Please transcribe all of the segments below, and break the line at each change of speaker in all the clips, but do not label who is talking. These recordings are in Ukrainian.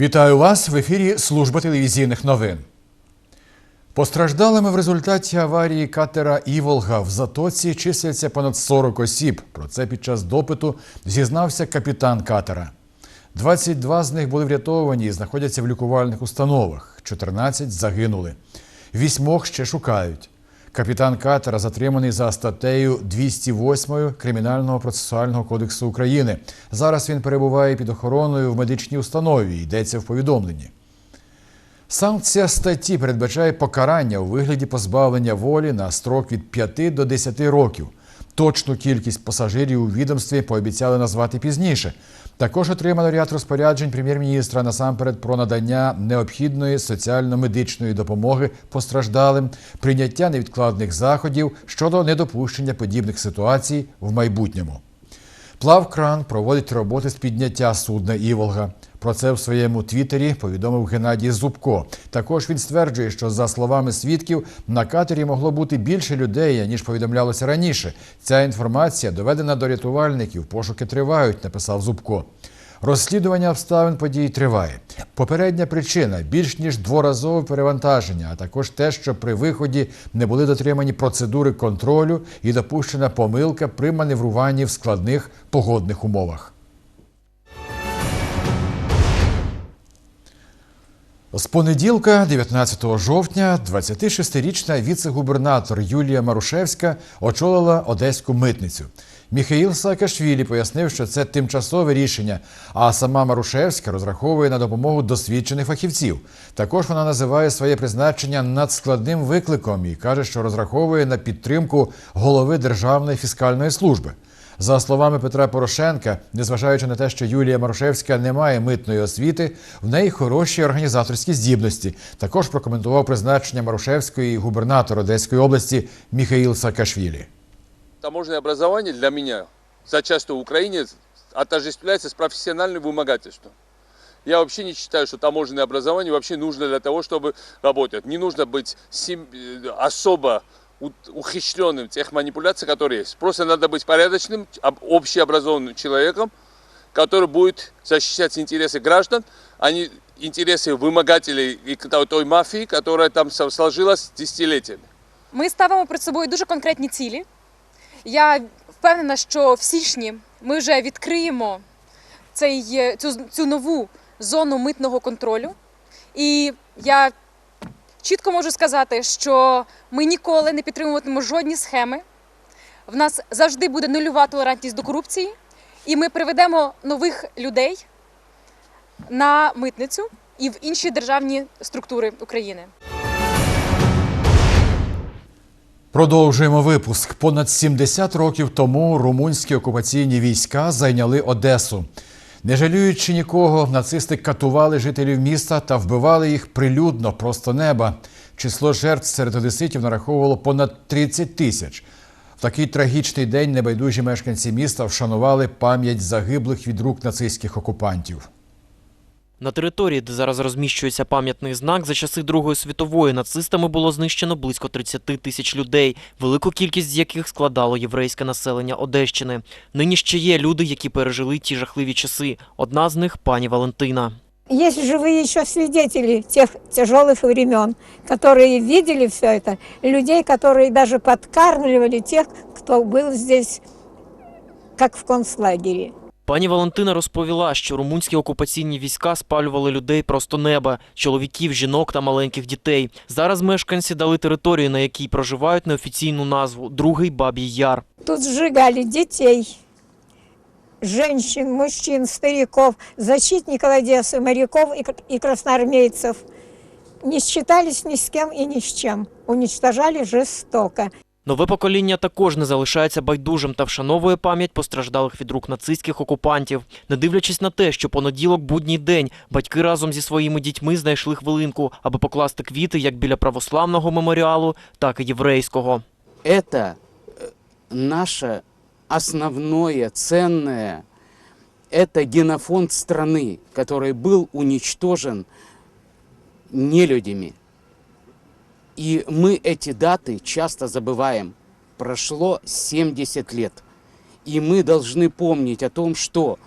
Вітаю вас в ефірі Служба телевізійних новин. Постраждалими в результаті аварії катера Іволга в Затоці числяться понад 40 осіб. Про це під час допиту зізнався капітан катера. 22 з них були врятовані і знаходяться в лікувальних установах. 14 загинули. Вісьмох ще шукають. Капітан катера затриманий за статтею 208 Кримінального процесуального кодексу України. Зараз він перебуває під охороною в медичній установі. Йдеться в повідомленні. Санкція статті передбачає покарання у вигляді позбавлення волі на строк від 5 до 10 років. Точну кількість пасажирів у відомстві пообіцяли назвати пізніше. Також отримано ряд розпоряджень прем'єр-міністра насамперед про надання необхідної соціально-медичної допомоги постраждалим, прийняття невідкладних заходів щодо недопущення подібних ситуацій в майбутньому. Плавкран проводить роботи з підняття судна Іволга. Про це в своєму твіттері повідомив Геннадій Зубко. Також він стверджує, що за словами свідків на катері могло бути більше людей, ніж повідомлялося раніше. Ця інформація доведена до рятувальників. Пошуки тривають, написав Зубко. Розслідування обставин подій триває. Попередня причина більш ніж дворазове перевантаження, а також те, що при виході не були дотримані процедури контролю і допущена помилка при маневруванні в складних погодних умовах. З понеділка, 19 жовтня, 26-річна віце-губернатор Юлія Марушевська очолила одеську митницю. Міхаїл Саакашвілі пояснив, що це тимчасове рішення, а сама Марушевська розраховує на допомогу досвідчених фахівців. Також вона називає своє призначення надскладним викликом і каже, що розраховує на підтримку голови Державної фіскальної служби. За словами Петра Порошенка, незважаючи на те, що Юлія Марушевська не має митної освіти, в неї хороші організаторські здібності. Також прокоментував призначення Марушевської губернатор Одеської області Міхаїл Саакашвілі.
таможенное образование для меня зачастую в Украине отождествляется с профессиональным вымогательством. Я вообще не считаю, что таможенное образование вообще нужно для того, чтобы работать. Не нужно быть сим- э, особо у- ухищренным в тех манипуляциях, которые есть. Просто надо быть порядочным, об- общеобразованным человеком, который будет защищать интересы граждан, а не интересы вымогателей и той- той мафии, которая там со- сложилась десятилетиями.
Ми ставимо перед собою дуже конкретні цілі. Я впевнена, що в січні ми вже відкриємо цей, е, цю, цю нову зону митного контролю. І я чітко можу сказати, що ми ніколи не підтримуватимемо жодні схеми. В нас завжди буде нульова толерантність до корупції, і ми приведемо нових людей на митницю і в інші державні структури України.
Продовжуємо випуск. Понад 70 років тому румунські окупаційні війська зайняли Одесу. Не жалюючи нікого, нацисти катували жителів міста та вбивали їх прилюдно, просто неба. Число жертв серед одеситів нараховувало понад 30 тисяч. В такий трагічний день небайдужі мешканці міста вшанували пам'ять загиблих від рук нацистських окупантів.
На території, де зараз розміщується пам'ятний знак, за часи Другої світової нацистами було знищено близько 30 тисяч людей, велику кількість з яких складало єврейське населення Одещини. Нині ще є люди, які пережили ті жахливі часи. Одна з них пані Валентина.
Есть живые еще свидетели тех тяжелых времен, которые видели все это, людей, которые даже подкармливали тех, кто был здесь, как в концлагере.
Пані Валентина розповіла, що румунські окупаційні війська спалювали людей просто неба, чоловіків, жінок та маленьких дітей. Зараз мешканці дали територію, на якій проживають неофіційну назву Другий Бабій Яр.
Тут сжигали детей, женщин, мужчин, стариков, защитников Одессы, моряков и кр- и красноармейцев. Не считались ни с кем и ни с чем. Уничтожали жестоко.
Нове покоління також не залишається байдужим та вшановує пам'ять постраждалих від рук нацистських окупантів. Не дивлячись на те, що понеділок будній день батьки разом зі своїми дітьми знайшли хвилинку, аби покласти квіти як біля православного меморіалу, так і єврейського.
это э, наше основное, ценное, это генофонд страны, который был уничтожен нелюдями. И мы эти даты часто забываем. Прошло 70 лет. И мы должны помнить о том, что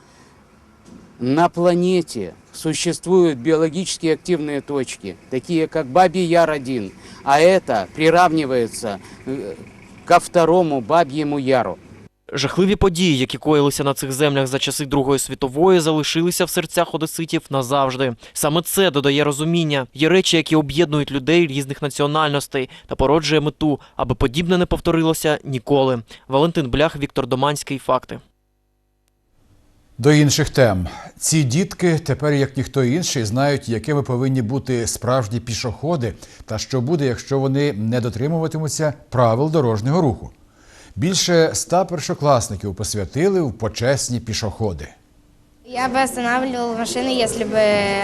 на планете существуют биологически активные точки, такие как Бабий Яр-1, а это приравнивается э, ко второму Бабьему Яру.
Жахливі події, які коїлися на цих землях за часи Другої світової, залишилися в серцях одеситів назавжди. Саме це додає розуміння. Є речі, які об'єднують людей різних національностей та породжує мету, аби подібне не повторилося ніколи. Валентин Блях, Віктор Доманський. Факти.
До інших тем. Ці дітки тепер, як ніхто інший, знають, якими повинні бути справжні пішоходи, та що буде, якщо вони не дотримуватимуться правил дорожнього руху. Більше ста першокласників посвятили в почесні пішоходи.
Я бы останавливал машины, если бы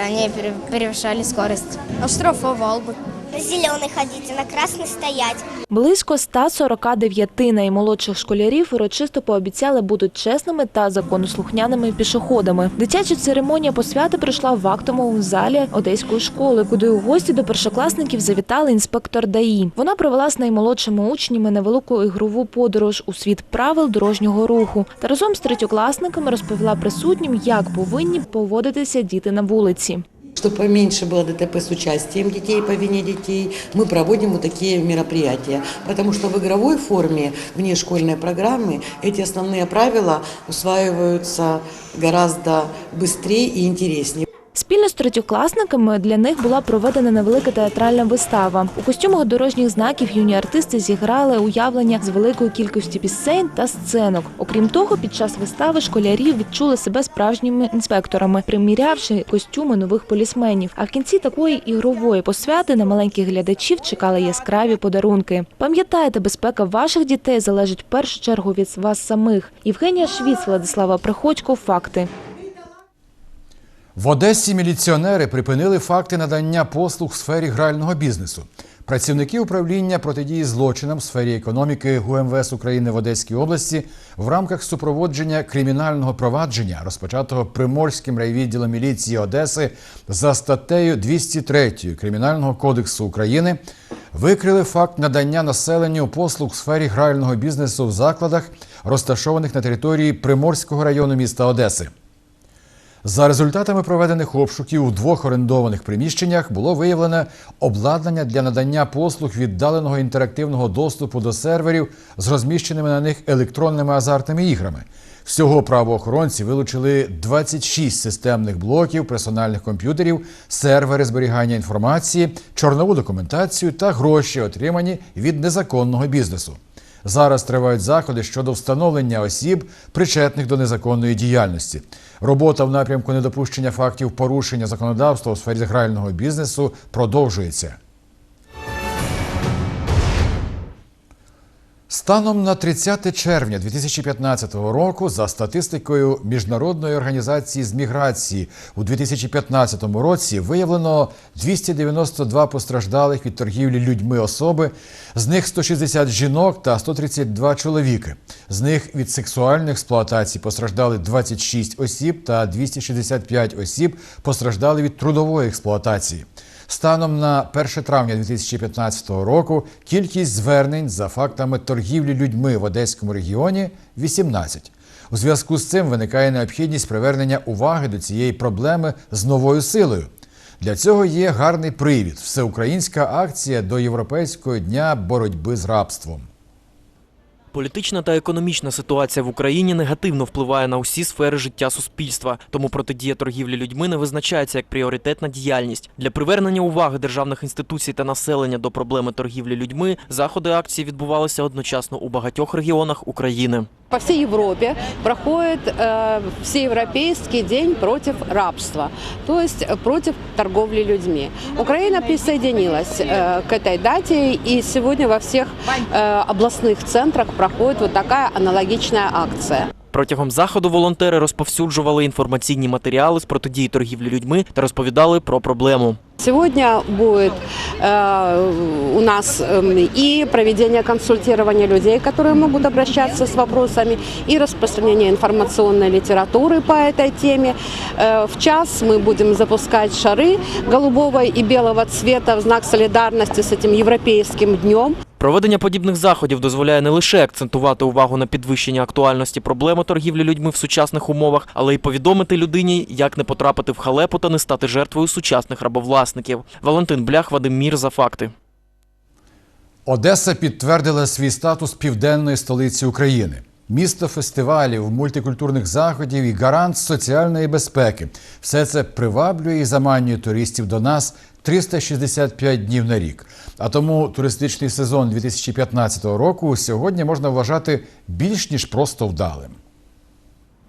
они пере- превышали скорость. Оштрафовал бы.
На зеленый ходите, на красный стоять.
Близько 149 наймолодших школярів урочисто пообіцяли будуть чесними та законослухняними пішоходами. Дитяча церемонія посвяти пройшла в актовому залі одеської школи, куди у гості до першокласників завітали інспектор ДАІ. Вона провела з наймолодшими учнями невелику ігрову подорож у світ правил дорожнього руху та разом з третьокласниками розповіла присутнім, як повинні поводитися діти на вулиці
Чтобы поменьше было ДТП с участием детей, по вине детей, мы проводим вот такие мероприятия. Потому что в игровой форме, вне школьной программы, эти основные правила усваиваются гораздо быстрее и интереснее.
Спільно з третьокласниками для них була проведена невелика театральна вистава. У костюмах дорожніх знаків юні артисти зіграли уявлення з великої кількості пісень та сценок. Окрім того, під час вистави школярі відчули себе справжніми інспекторами, примірявши костюми нових полісменів. А в кінці такої ігрової посвяти на маленьких глядачів чекали яскраві подарунки. Пам'ятайте, безпека ваших дітей залежить в першу чергу від вас самих. Євгенія Швіц, Владислава Приходько. Факти.
В Одесі міліціонери припинили факти надання послуг в сфері грального бізнесу. Працівники управління протидії злочинам в сфері економіки ГУМВС України в Одеській області в рамках супроводження кримінального провадження, розпочатого Приморським райвідділом міліції Одеси за статтею 203 Кримінального кодексу України, викрили факт надання населенню послуг в сфері грального бізнесу в закладах, розташованих на території Приморського району міста Одеси. За результатами проведених обшуків у двох орендованих приміщеннях було виявлено обладнання для надання послуг віддаленого інтерактивного доступу до серверів з розміщеними на них електронними азартними іграми. Всього правоохоронці вилучили 26 системних блоків, персональних комп'ютерів, сервери зберігання інформації, чорнову документацію та гроші, отримані від незаконного бізнесу. Зараз тривають заходи щодо встановлення осіб, причетних до незаконної діяльності. Робота в напрямку недопущення фактів порушення законодавства у сфері грального бізнесу продовжується. Станом на 30 червня 2015 року, за статистикою Міжнародної організації з міграції, у 2015 році виявлено 292 постраждалих від торгівлі людьми особи, з них 160 жінок та 132 чоловіки. З них від сексуальної експлуатації постраждали 26 осіб та 265 осіб постраждали від трудової експлуатації. Станом на 1 травня 2015 року кількість звернень за фактами торгівлі людьми в Одеському регіоні 18. У зв'язку з цим виникає необхідність привернення уваги до цієї проблеми з новою силою. Для цього є гарний привід всеукраїнська акція до Європейського дня боротьби з рабством.
Політична та економічна ситуація в Україні негативно впливає на усі сфери життя суспільства. Тому протидія торгівлі людьми не визначається як пріоритетна діяльність. Для привернення уваги державних інституцій та населення до проблеми торгівлі людьми заходи акції відбувалися одночасно у багатьох регіонах України.
По всей Европе проходит э, Всеевропейский день против рабства, то есть э, против торговли людьми. Украина присоединилась э, к этой дате, и сегодня во всех э, областных центрах проходит вот такая аналогичная акция.
Протягом заходу волонтери розповсюджували інформаційні матеріали з протидії торгівлі людьми та розповідали про проблему.
Сегодня будет э, у нас эм, и проведение консультирования людей, которые могут обращаться с вопросами, и распространение информационной литературы по этой теме. Э, в час мы будем запускать шары голубого и белого цвета в знак солидарности с этим европейским днем.
Проведення подібних заходів дозволяє не лише акцентувати увагу на підвищення актуальності проблеми торгівлі людьми в сучасних умовах, але й повідомити людині, як не потрапити в халепу та не стати жертвою сучасних рабовласників. Валентин Блях, Вадим Мір за факти.
Одеса підтвердила свій статус південної столиці України. Місто фестивалів, мультикультурних заходів і гарант соціальної безпеки. Все це приваблює і заманює туристів до нас 365 днів на рік. А тому туристичний сезон 2015 року сьогодні можна вважати більш ніж просто вдалим.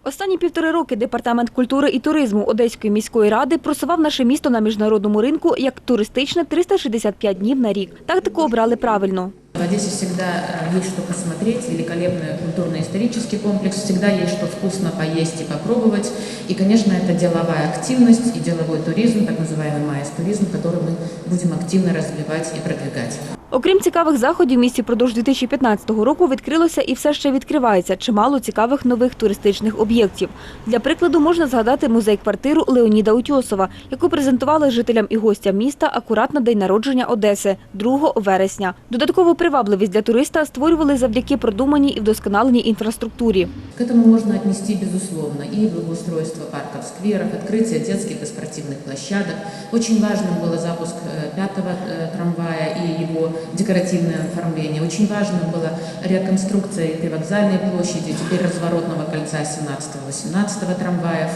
Останні півтори роки департамент культури і туризму Одеської міської ради просував наше місто на міжнародному ринку як туристичне 365 днів на рік. Тактику обрали правильно.
В Одессе всегда э, есть что посмотреть, великолепный культурно-исторический комплекс, всегда есть что вкусно поесть и попробовать. И, конечно, это деловая активность и деловой туризм, так называемый майс-туризм, который мы будем активно развивать и продвигать.
Окрім цікавих заходів, в місті впродовж 2015 року відкрилося і все ще відкривається чимало цікавих нових туристичних об'єктів. Для прикладу можна згадати музей-квартиру Леоніда Утьосова, яку презентували жителям і гостям міста акурат на день народження Одеси 2 вересня. Додаткову привабливість для туриста створювали завдяки продуманій і вдосконаленій інфраструктурі.
К этому можно отнести, безусловно, и благоустройство парков, скверов, открытие детских и спортивных площадок. Очень важным был запуск э, пятого э, трамвая и его декоративное оформление. Очень важным была реконструкция и привокзальной площади, теперь разворотного кольца 17-18 трамваев.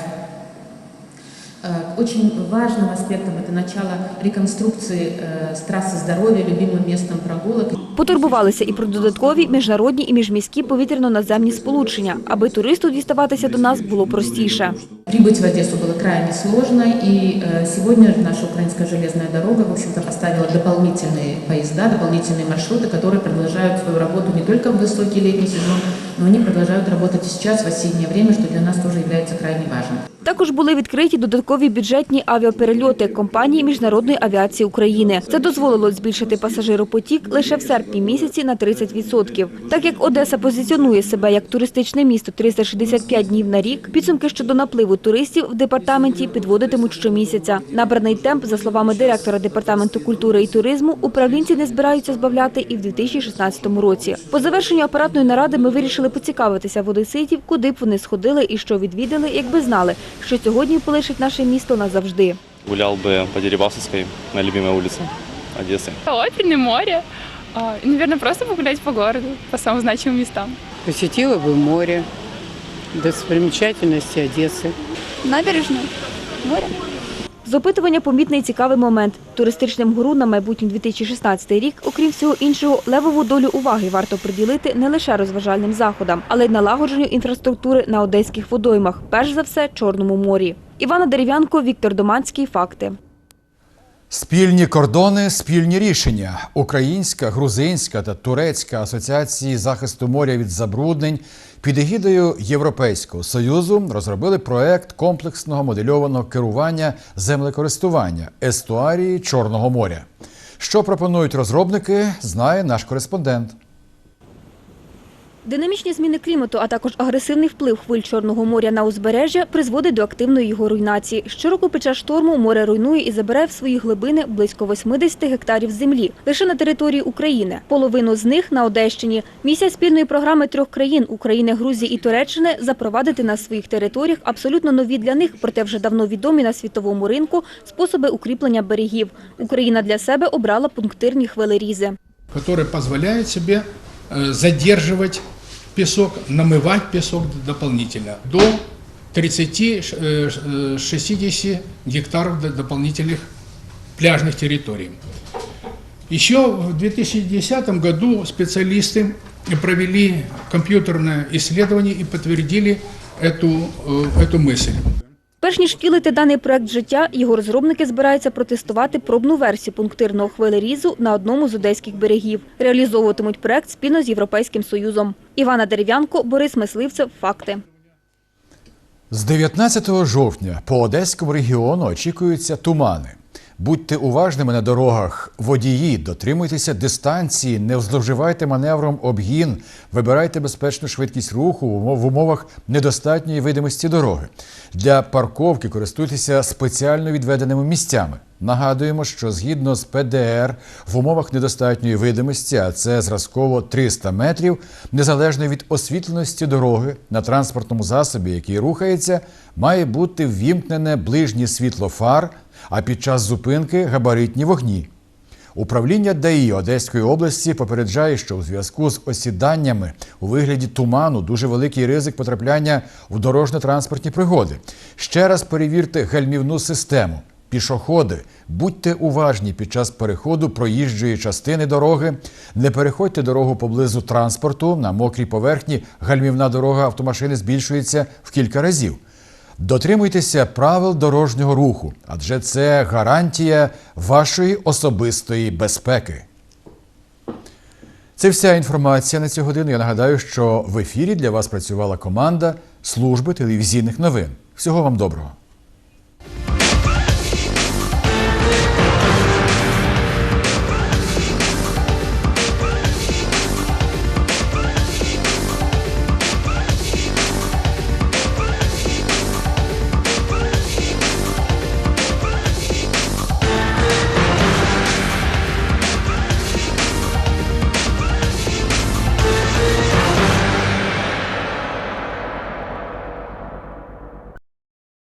Э, Очень важным аспектом это начало реконструкции э, с трассы здоровья, любимым местом прогулок.
Потурбувалися і про додаткові міжнародні і міжміські повітряно-наземні сполучення, аби туристу діставатися до нас було простіше.
Прибыть в Одессу было крайне сложно, и э, сегодня наша украинская железная дорога, в общем-то, поставила дополнительные поезда, дополнительные маршруты, которые продолжают свою работу не только в высокий летний сезон, но они продолжают работать сейчас, в осеннее время, что для нас тоже является крайне важным.
Також були відкриті додаткові бюджетні авіаперельоти компанії Міжнародної авіації України. Це дозволило збільшити пасажиропотік лише в серпні місяці на 30%. Так як Одеса позиціонує себе як туристичне місто 365 днів на рік, підсумки щодо напливу туристів в департаменті підводитимуть щомісяця. Набраний темп, за словами директора департаменту культури і туризму, управлінці не збираються збавляти і в 2016 році. По завершенню апаратної наради ми вирішили поцікавитися в одеситів, куди б вони сходили і що відвідали, якби знали, що сьогодні полишить наше місто назавжди.
Гулял бы по Дерибасовской, моя любимая улица Одессы.
Оперное море. А, и, наверное, просто погулять по городу, по самым значимым местам.
Посетила бы море, достопримечательности Одессы.
Набережную. Море.
З опитування помітний цікавий момент. Туристичним гуру на майбутній 2016 рік, окрім всього іншого, левову долю уваги варто приділити не лише розважальним заходам, але й налагодженню інфраструктури на одеських водоймах, перш за все Чорному морі. Івана Дерев'янко, Віктор Доманський. Факти.
Спільні кордони, спільні рішення. Українська, грузинська та турецька асоціації захисту моря від забруднень під егідою Європейського союзу розробили проект комплексного модельованого керування землекористування естуарії Чорного моря. Що пропонують розробники, знає наш кореспондент.
Динамічні зміни клімату, а також агресивний вплив хвиль Чорного моря на узбережжя призводить до активної його руйнації. Щороку під час шторму море руйнує і забере в свої глибини близько 80 гектарів землі лише на території України. Половину з них на Одещині. Місія спільної програми трьох країн України, Грузії і Туреччини запровадити на своїх територіях абсолютно нові для них, проте вже давно відомі на світовому ринку способи укріплення берегів. Україна для себе обрала пунктирні хвилерізи.
который позволяет себе э, задерживать песок, намывать песок дополнительно до 30-60 гектаров до- дополнительных пляжных территорий. Еще в 2010 году специалисты провели компьютерное исследование и подтвердили эту, э, эту мысль.
Перш ніж втілити даний проект життя, його розробники збираються протестувати пробну версію пунктирного хвилерізу на одному з одеських берегів. Реалізовуватимуть проект спільно з Європейським Союзом. Івана Дерев'янко, Борис Мисливцев. Факти.
З 19 жовтня по Одеському регіону очікуються тумани. Будьте уважними на дорогах, водії, дотримуйтеся дистанції, не зловживайте маневром обгін, вибирайте безпечну швидкість руху в умов- в умовах недостатньої видимості дороги. Для парковки користуйтеся спеціально відведеними місцями. Нагадуємо, що згідно з ПДР в умовах недостатньої видимості, а це зразково 300 метрів, незалежно від освітленості дороги на транспортному засобі, який рухається, має бути ввімкнене ближнє світло фар, а під час зупинки габаритні вогні. Управління ДАІ Одеської області попереджає, що у зв'язку з осіданнями у вигляді туману дуже великий ризик потрапляння в дорожньо-транспортні пригоди. Ще раз перевірте гальмівну систему. Пішоходи, будьте уважні під час переходу проїжджої частини дороги. Не переходьте дорогу поблизу транспорту. На мокрій поверхні гальмівна дорога автомашини збільшується в кілька разів. Дотримуйтеся правил дорожнього руху, адже це гарантія вашої особистої безпеки. Це вся інформація на цю годину. Я нагадаю, що в ефірі для вас працювала команда служби телевізійних новин. Всього вам доброго.